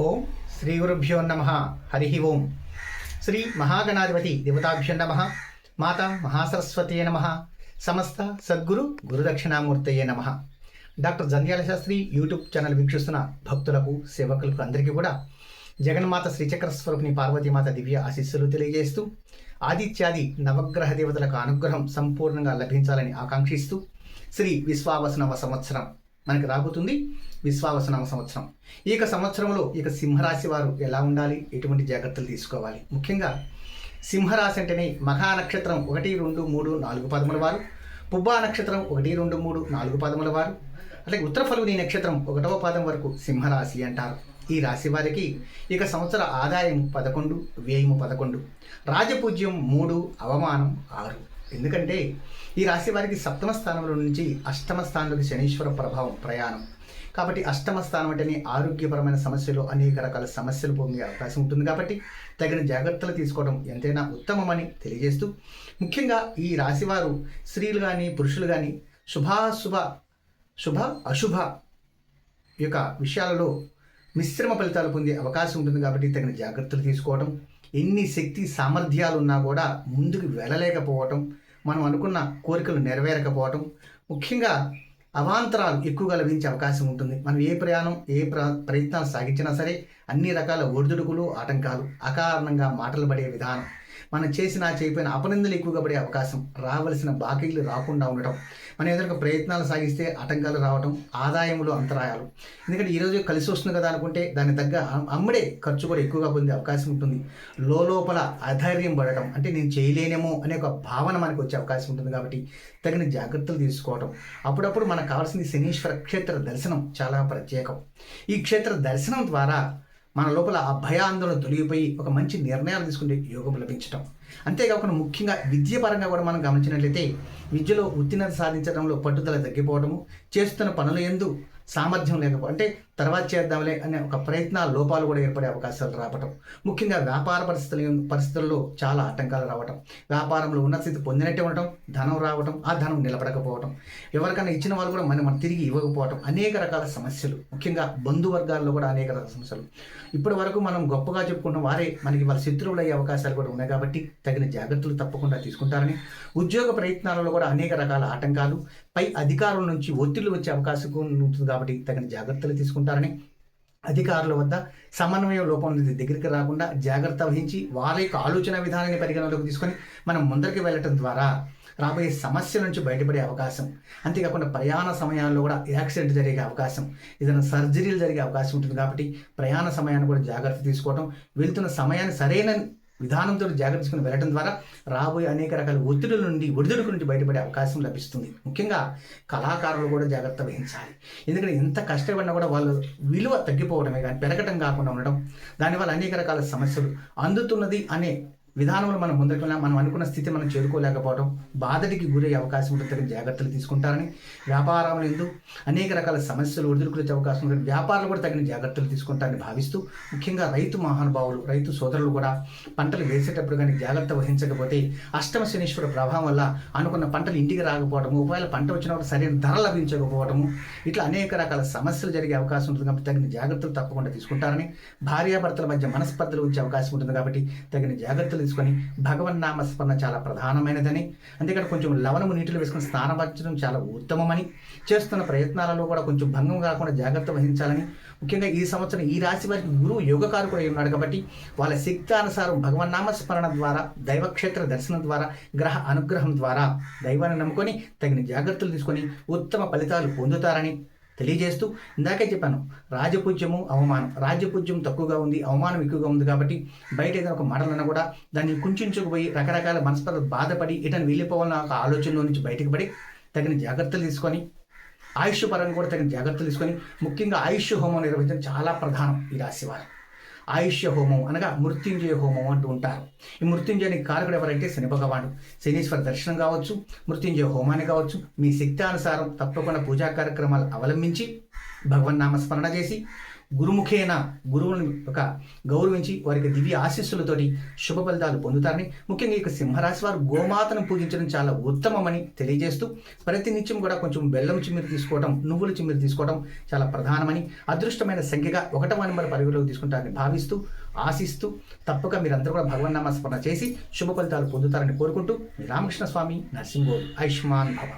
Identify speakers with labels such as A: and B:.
A: ఓం శ్రీ గురుభ్యో నమ. హరి ఓం. శ్రీ మహాగణాధిపతి దేవతాభ్యో నమ. మాత మహాసరస్వతి నమ. సమస్త సద్గురు గురుదక్షిణామూర్తయే నమ. Doctor Jandhyala Sastri YouTube channel వీక్షిస్తున్న భక్తులకు సేవకులకు అందరికీ కూడా జగన్మాత శ్రీచక్ర స్వరూపిణి పార్వతీమాత దివ్య ఆశీస్సులు తెలియజేస్తూ ఆదిత్యాది నవగ్రహ దేవతలకు అనుగ్రహం సంపూర్ణంగా లభించాలని ఆకాంక్షిస్తూ శ్రీ విశ్వావసనవ సంవత్సరం మనకి రాబోతుంది విశ్వావసనామ సంవత్సరం. ఈ యొక్క సంవత్సరంలో ఈ యొక్క సింహరాశి వారు ఎలా ఉండాలి? ఎటువంటి జాగ్రత్తలు తీసుకోవాలి? ముఖ్యంగా సింహరాశి అంటేనే మహా నక్షత్రం ఒకటి రెండు మూడు నాలుగు పదముల వారు పుబ్బా నక్షత్రం ఒకటి రెండు మూడు నాలుగు పదముల వారు అలాగే ఉత్తర ఫలుని నక్షత్రం ఒకటవ పాదం వరకు సింహరాశి అంటారు. ఈ రాశి వారికి ఇక సంవత్సర ఆదాయం పదకొండు వ్యయము పదకొండు రాజపూజ్యం మూడు అవమానం ఆరు. ఎందుకంటే ఈ రాశి వారికి సప్తమ స్థానంలో నుంచి అష్టమ స్థానంలోకి శనీశ్వర ప్రభావం ప్రయాణం. కాబట్టి అష్టమ స్థానం అంటేనే ఆరోగ్యపరమైన సమస్యలు అనేక రకాల సమస్యలు పొందే అవకాశం ఉంటుంది. కాబట్టి తగిన జాగ్రత్తలు తీసుకోవడం ఎంతైనా ఉత్తమమని తెలియజేస్తూ ముఖ్యంగా ఈ రాశివారు స్త్రీలు కానీ పురుషులు కానీ శుభాశుభ శుభ అశుభ యొక్క విషయాలలో మిశ్రమ ఫలితాలు పొందే అవకాశం ఉంటుంది. కాబట్టి తగిన జాగ్రత్తలు తీసుకోవడం ఎన్ని శక్తి సామర్థ్యాలు ఉన్నా కూడా ముందుకు వెళ్ళలేకపోవటం మనం అనుకున్న కోరికలు నెరవేరకపోవటం ముఖ్యంగా అవాంతరాలు ఎక్కువగా లభించే అవకాశం ఉంటుంది. మనం ఏ ప్రయాణం ఏ ప్ర ప్రయత్నాలు సాగించినా సరే అన్ని రకాల ఒడిదుడుకులు ఆటంకాలు అకారణంగా మాటలు పడే విధానం. మనం చేసిన చేయపోయిన అపనిందలు ఎక్కువగా పడే అవకాశం రావలసిన బాకీలు రాకుండా ఉండటం. మనం ఏదైనా ప్రయత్నాలు సాగిస్తే ఆటంకాలు రావడం ఆదాయంలో అంతరాయాలు. ఎందుకంటే ఈరోజు కలిసి వస్తుంది కదా అనుకుంటే దాని తగ్గ అమ్మడే ఖర్చు కూడా ఎక్కువగా పొందే అవకాశం ఉంటుంది. లోపల అధైర్యం పడటం అంటే నేను చేయలేనేమో అనే ఒక భావన మనకు వచ్చే అవకాశం ఉంటుంది కాబట్టి తగిన జాగ్రత్తలు తీసుకోవడం అప్పుడప్పుడు మనకు కావాల్సింది శనీశ్వర క్షేత్ర దర్శనం చాలా ప్రత్యేకం. ఈ క్షేత్ర దర్శనం ద్వారా మన లోపల ఆ భయాందోళన తొలగిపోయి ఒక మంచి నిర్ణయాలు తీసుకునే యోగం లభించటం. అంతేకాకుండా ముఖ్యంగా విద్యపరంగా కూడా మనం గమనించినట్లయితే విద్యలో ఉత్తీర్ణత సాధించడంలో పట్టుదల తగ్గిపోవడము చేస్తున్న పనుల ఎందు సామర్థ్యం లేకపో అంటే తర్వాత చేద్దాంలే అనే ఒక ప్రయత్నాల లోపాలు కూడా ఏర్పడే అవకాశాలు రావటం. ముఖ్యంగా వ్యాపార పరిస్థితుల పరిస్థితుల్లో చాలా ఆటంకాలు రావటం. వ్యాపారంలో ఉన్న స్థితి పొందినట్టే ఉండటం ధనం రావటం ఆ ధనం నిలబడకపోవటం. ఎవరికైనా ఇచ్చిన వాళ్ళు కూడా మనం మనం తిరిగి ఇవ్వకపోవటం అనేక రకాల సమస్యలు. ముఖ్యంగా బంధువర్గాల్లో కూడా అనేక రకాల సమస్యలు. ఇప్పటి వరకు మనం గొప్పగా చెప్పుకున్న వారే మనకి వాళ్ళ శత్రువులు అయ్యే అవకాశాలు కూడా ఉన్నాయి కాబట్టి తగిన జాగ్రత్తలు తప్పకుండా తీసుకుంటారని ఉద్యోగ ప్రయత్నాలలో కూడా అనేక రకాల ఆటంకాలు పై అధికారుల నుంచి ఒత్తిళ్ళు వచ్చే అవకాశం ఉంటుంది కాబట్టి తగిన జాగ్రత్తలు ఉంటారని అధికారుల వద్ద సమన్వయ లోపం దగ్గరికి రాకుండా జాగ్రత్త వహించి వారి యొక్క ఆలోచన విధానాన్ని పరిగణలోకి తీసుకొని మనం ముందరికి వెళ్ళటం ద్వారా రాబోయే సమస్యల నుంచి బయటపడే అవకాశం అంతేకాకుండా ప్రయాణ సమయాల్లో కూడా యాక్సిడెంట్ జరిగే అవకాశం ఏదైనా సర్జరీలు జరిగే అవకాశం ఉంటుంది కాబట్టి ప్రయాణ సమయాన్ని కూడా జాగ్రత్త తీసుకోవడం వెళ్తున్న సమయాన్ని సరైన విధానంతో జాగ్రత్త వెళ్ళడం ద్వారా రాబోయే అనేక రకాల ఒత్తిడుల నుండి ఒడిదుడుకు నుండి బయటపడే అవకాశం లభిస్తుంది. ముఖ్యంగా కళాకారులు కూడా జాగ్రత్త వహించాలి. ఎందుకంటే ఎంత కష్టపడినా కూడా వాళ్ళు విలువ తగ్గిపోవడమే కానీ పెరగటం కాకుండా ఉండడం దానివల్ల అనేక రకాల సమస్యలు అందుతున్నది అనే విధానంలో మనం ముందుకు మనం అనుకున్న స్థితి మనం చేరుకోలేకపోవడం బాధటికి గురయ్యే అవకాశం ఉంటుంది. తగిన జాగ్రత్తలు తీసుకుంటారని వ్యాపారంలో ఎందు అనేక రకాల సమస్యలు ఒడిదుడుకులు అవకాశం ఉంటుంది. వ్యాపారాలు కూడా తగిన జాగ్రత్తలు తీసుకుంటారని భావిస్తూ ముఖ్యంగా రైతు మహానుభావులు రైతు సోదరులు కూడా పంటలు వేసేటప్పుడు కానీ జాగ్రత్త వహించకపోతే అష్టమ శనీశ్వర ప్రభావం వల్ల అనుకున్న పంటలు ఇంటికి రాకపోవడము ఒకవేళ పంట వచ్చినప్పుడు సరైన ధర లభించకపోవడము ఇట్లా అనేక రకాల సమస్యలు జరిగే అవకాశం ఉంటుంది కాబట్టి తగిన జాగ్రత్తలు తప్పకుండా తీసుకుంటారని భార్యాభర్తల మధ్య మనస్పర్ధలు వచ్చే అవకాశం ఉంటుంది కాబట్టి తగిన జాగ్రత్తలు తీసుకొని భగవన్ నామస్మరణ చాలా ప్రధానమైనదని అంతేకాదు కొంచెం లవణము నీటిలో వేసుకుని స్నానపరచడం చాలా ఉత్తమమని చేస్తున్న ప్రయత్నాలలో కూడా కొంచెం భంగం కాకుండా జాగ్రత్త వహించాలని. ముఖ్యంగా ఈ సంవత్సరం ఈ రాశి వారికి గురువు యోగకారకుడు అయి ఉన్నాడు కాబట్టి వాళ్ళ శక్తానుసారం భగవన్నామ నామస్మరణ ద్వారా దైవక్షేత్ర దర్శనం ద్వారా గ్రహ అనుగ్రహం ద్వారా దైవాన్ని నమ్ముకొని తగిన జాగ్రత్తలు తీసుకొని ఉత్తమ ఫలితాలు పొందుతారని తెలియజేస్తూ ఇందాకే చెప్పాను రాజపూజ్యము అవమానం. రాజపూజ్యం తక్కువగా ఉంది అవమానం ఎక్కువగా ఉంది కాబట్టి బయట ఏదైనా ఒక మాటలన్నా కూడా దాన్ని కుంచుకుపోయి రకరకాల మనస్పద బాధపడి ఇటని వెళ్ళిపోవాలన్న ఒక ఆలోచనలో నుంచి బయటకు పడి తగిన జాగ్రత్తలు తీసుకొని ఆయుష్ పరంగా కూడా తగిన జాగ్రత్తలు తీసుకొని ముఖ్యంగా ఆయుష్ హోమం నిర్వహించడం చాలా ప్రధానం ఈ రాశి వారు. ఆయుష్య హోమం అనగా మృత్యుంజయ హోమం అంటూ ఉంటారు. ఈ మృత్యుంజయానికి కారకుడు ఎవరంటే శని భగవానుడు. శనీశ్వర దర్శనం కావచ్చు మృత్యుంజయ హోమాన్ని కావచ్చు మీ శక్తి అనుసారం తప్పకుండా పూజా కార్యక్రమాలు అవలంబించి భగవన్ నామస్మరణ చేసి గురుముఖేన గురువుని ఒక గౌరవించి వారికి దివ్య ఆశీస్సులతోటి శుభ ఫలితాలు పొందుతారని. ముఖ్యంగా ఈ సింహరాశి వారు గోమాతను పూజించడం చాలా ఉత్తమమని తెలియజేస్తూ ప్రతి నిత్యం కూడా కొంచెం బెల్లం చిమ్మిరి తీసుకోవడం నువ్వుల చిమ్మిరి తీసుకోవడం చాలా ప్రధానమని అదృష్టమైన సంఖ్యగా ఒకటవ నెంబర్ పరిగణలోకి తీసుకుంటారని భావిస్తూ ఆశిస్తూ తప్పక మీరందరూ కూడా భగవన్ నామస్మరణ చేసి శుభ ఫలితాలు పొందుతారని కోరుకుంటూ రామకృష్ణ స్వామి నరసింహోల్ ఆయుష్మాన్ భవ.